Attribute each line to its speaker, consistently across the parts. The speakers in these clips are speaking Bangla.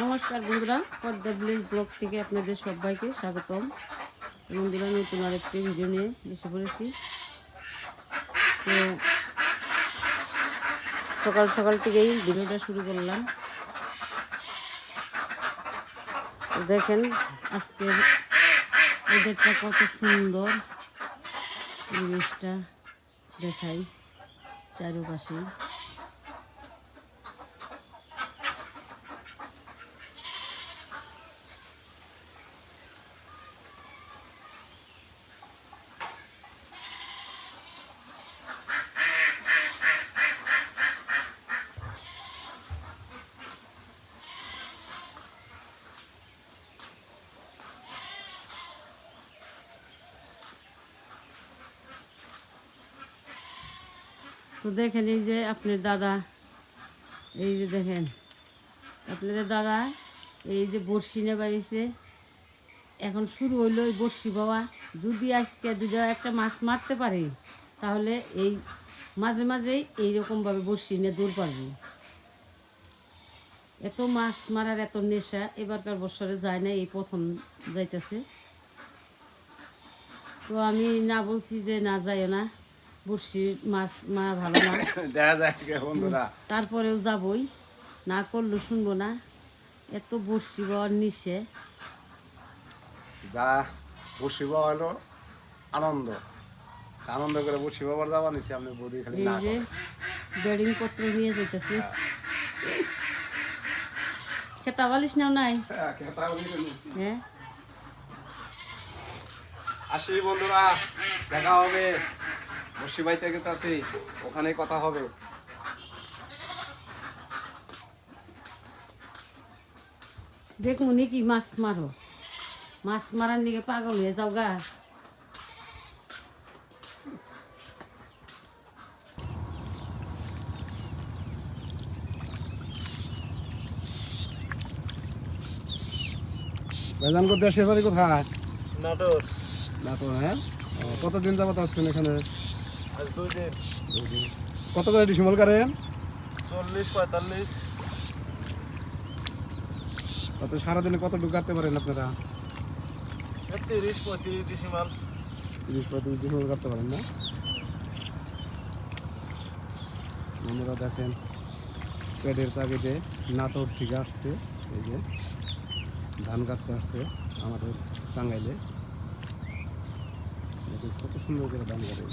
Speaker 1: নমস্কার বন্ধুরা, পদ্মা ভিলেজ ব্লগ থেকে আপনাদের সবাইকে স্বাগতম। বন্ধুরা, নতুন আরেকটি ভিডিও নিয়ে এসে পড়েছি। তো সকাল সকাল থেকেই ভিডিওটা শুরু করলাম। দেখেন, আজকের ওদেরটা কত সুন্দর। পরিবেশটা দেখাই চারপাশে। তো দেখেন এই যে আপনার দাদা, এই যে দেখেন। আপনাদের দাদা এই যে বড়শি নিয়ে বাড়িছে। এখন শুরু হইল এই বড়শি বাবা যদি আজকে দুটা একটা মাছ মারতে পারে, তাহলে এই মাঝে মাঝেই এইরকমভাবে বড়শি নিয়ে দূর পারবে। এত মাছ মারার এত নেশা, এবারকার বছরে যায় না, এই প্রথম যাইতেছে। তো আমি না বলছি যে না যাইও না। বড়শি মাছ মারা ভালো না।
Speaker 2: দেখা যায় বন্ধুরা।
Speaker 1: তারপরেও যাবই। না করলে শুনব না। এত বড়শি বাবার নিশে।
Speaker 2: যা বসিবা হলো আনন্দ। আনন্দ করে বসি বাবার যাবা নিছি আপনি বৌদি খালি না
Speaker 1: বেডিং পত্র নিয়ে যেতেছি খেতা বালিশ নাও নাই?
Speaker 2: হ্যাঁ,
Speaker 1: হ্যাঁ।
Speaker 3: আসি বন্ধুরা দেখা হবে। বসিবাই থেকে আছি ওখানে কথা হবে।
Speaker 1: দেখুন কি মাছ মারো। মাছ মারার দিকে পাগল হয়ে যাও গা।
Speaker 2: ভাইজান কো দেশের বাড়ি কোথায়?
Speaker 3: নাটোর।
Speaker 2: নাটোর হ্যাঁ? কতদিন যাবত আসছেন এখানে? কত করে ডিসিমল করেন
Speaker 3: চল্লিশ পঁয়তাল্লিশ।
Speaker 2: তাতে সারাদিনে কত কাটতে পারেন আপনারা?
Speaker 3: তিরিশ পঁয়ত্রিশ ডিসিমাল
Speaker 2: তিরিশ পঁয়ত্রিশ ডিসিমল কাটতে পারেন না? বন্ধুরা দেখেন পেটের তাগিদে নাটোর থেকে আসছে। এই যে ধান কাটতে আসছে আমাদের টাঙ্গাইলে। কত সুন্দর করে ধান কাটে।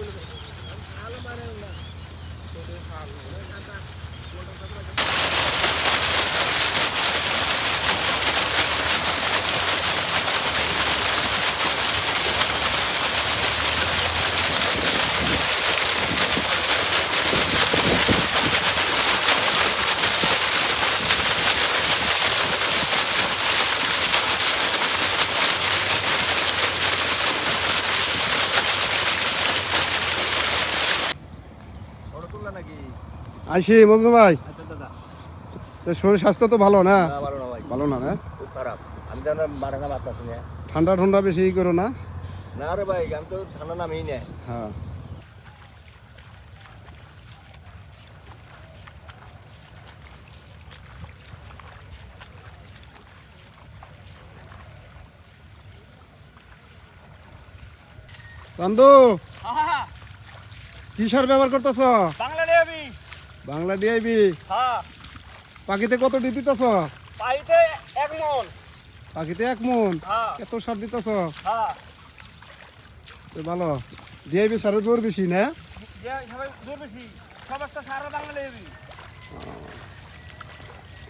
Speaker 3: তুললা
Speaker 2: আসি মজনু ভাই।
Speaker 3: আচ্ছা, আচ্ছা, আচ্ছা।
Speaker 2: তো শরীর স্বাস্থ্য তো ভালো না?
Speaker 3: ভালো না
Speaker 2: না ঠান্ডা ঠান্ডা বেশি ই করো না।
Speaker 3: না রে ভাই গান তো ঠান্ডা নামেই না।
Speaker 2: হ্যাঁ। কি সার ব্যবহার করতেছ?
Speaker 4: বাংলা
Speaker 2: ডিআইবি
Speaker 4: হ্যাঁ।
Speaker 2: পাখিতে কত ডি দিতেছ?
Speaker 4: পাইতে এক মন।
Speaker 2: পাখিতে এক মন?
Speaker 4: হ্যাঁ।
Speaker 2: এত সার দিতেছ?
Speaker 4: হ্যাঁ।
Speaker 2: তো ভালো। ডিআইবি সারের জোর বেশি না?
Speaker 4: বেশি। বাংলা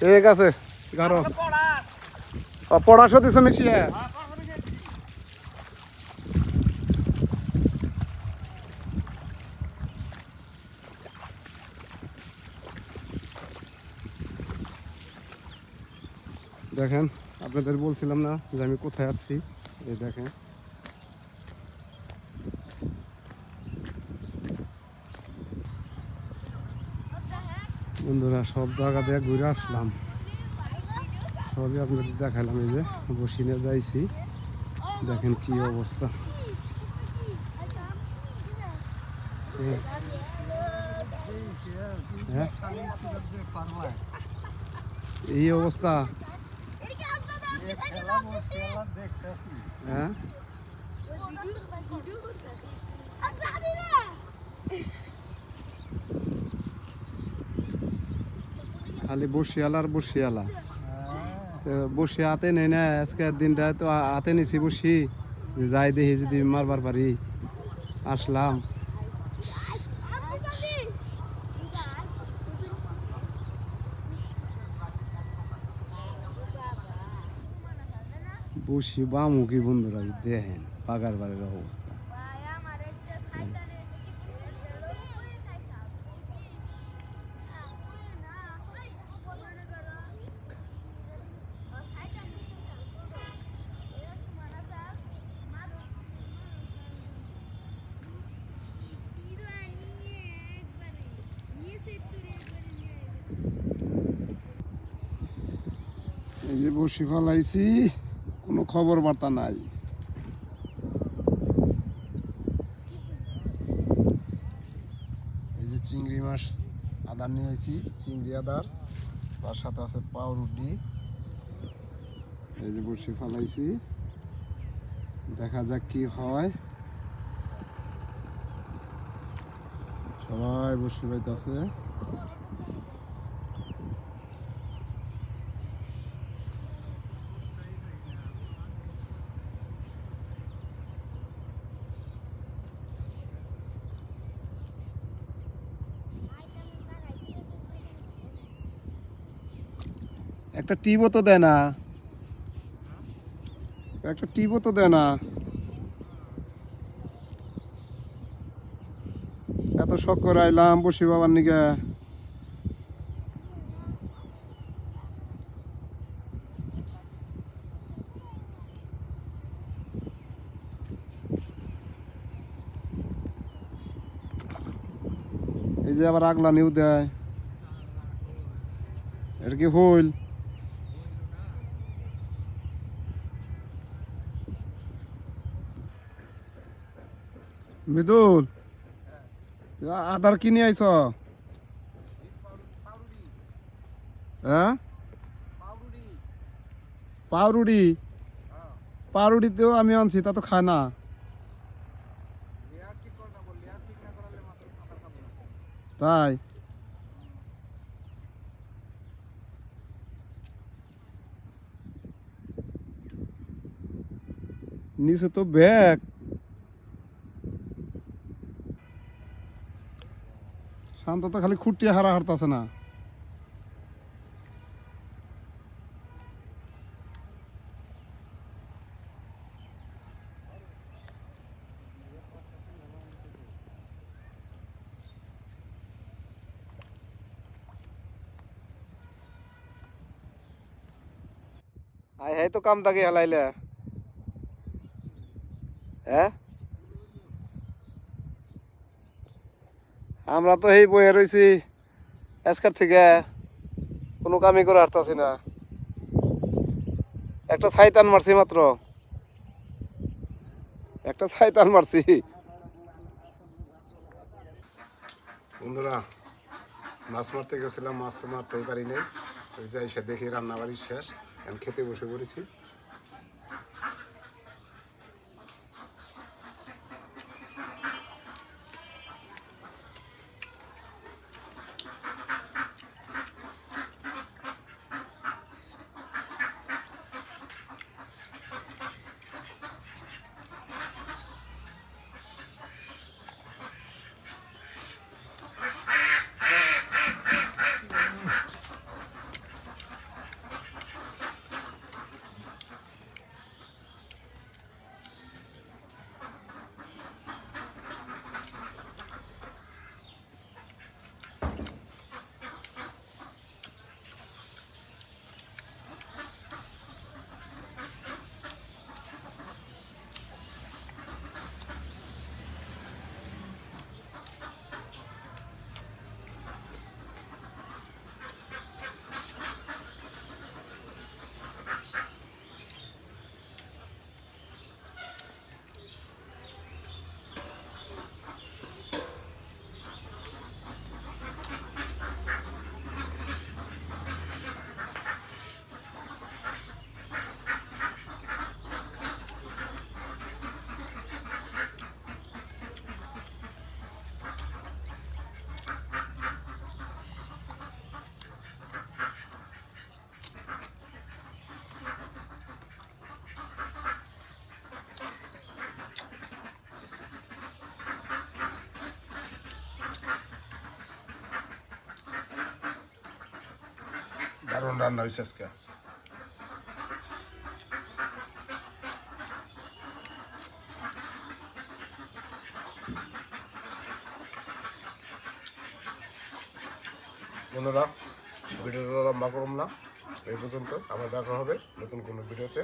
Speaker 2: ঠিক আছে গারো।
Speaker 4: পড়া
Speaker 2: পড়াশো দিছ মিশিয়ে। দেখেন, আপনাদের বলছিলাম না যে আমি কোথায় আসছি এই দেখেন। বন্ধুরা, সব জায়গা দিয়ে ঘুরে আসলাম। সবই আপনাদের দেখালাম এই যে বসিনে যাইছি। দেখেন কি অবস্থা। হ্যাঁ? এই অবস্থা। হ্যাঁ? খালি বসিয়ালা আর বসিয়ালা। তো বসে হাতে নেই না আজকের দিনটা তো হাতে নিছি বসি। যাই দেখি যদি মারবার পারি। আসলাম। বসি বামুখী বন্ধুরা দেখেন পাগার বাড়ির অবস্থা। এই যে বসি ফলাইছি। কোনো খবর বার্তা নাই। এই যে চিংড়ি মাছ আদার নিয়ে আইছি, চিংড়ি আদার। তার সাথে আছে পাউরুটি। এই যে বসি ফলাইছি। দেখা যাক কি হয়। সবাই বসে পাইতেছে একটা টিপও তো দেয় না। একটা টিপও তো দেয় না। এত শখ করে আইলাম বসি বাবার নিকে। এই যে আবার আগলা নিউ দেয়। এটা কি হইল? মৃদুল, আদার কিনে আইছ? হ্যাঁ? পাউরুটি। পাউরুটিতেও আমি আনছি, তা তো খায় না। তাই? নিচে তো ব্যাগ। শান্ত তো খালি খুঁটিয়ে হারা হারতাছে না। আয় হাই তো কাম তাকে হেলাইলে। হ্যাঁ? আমরা তো এই বইয়ে রয়েছি আজকার থেকে কোনো কামই করে হারতাছি না। একটা ছাইতান মারছি মাত্র। একটা ছাইতান মারছি। বন্ধুরা, মাছ মারতে গেছিলাম, মাছ তো মারতেই পারি ওই যে এসে দেখি রান্না বাড়ি শেষ। এখন খেতে বসে পড়েছি। রান্না হয়েছে আজকে। বন্ধুরা, ভিডিওটা লম্বা করুন না, এই পর্যন্ত। আবার দেখা হবে নতুন কোনো ভিডিওতে।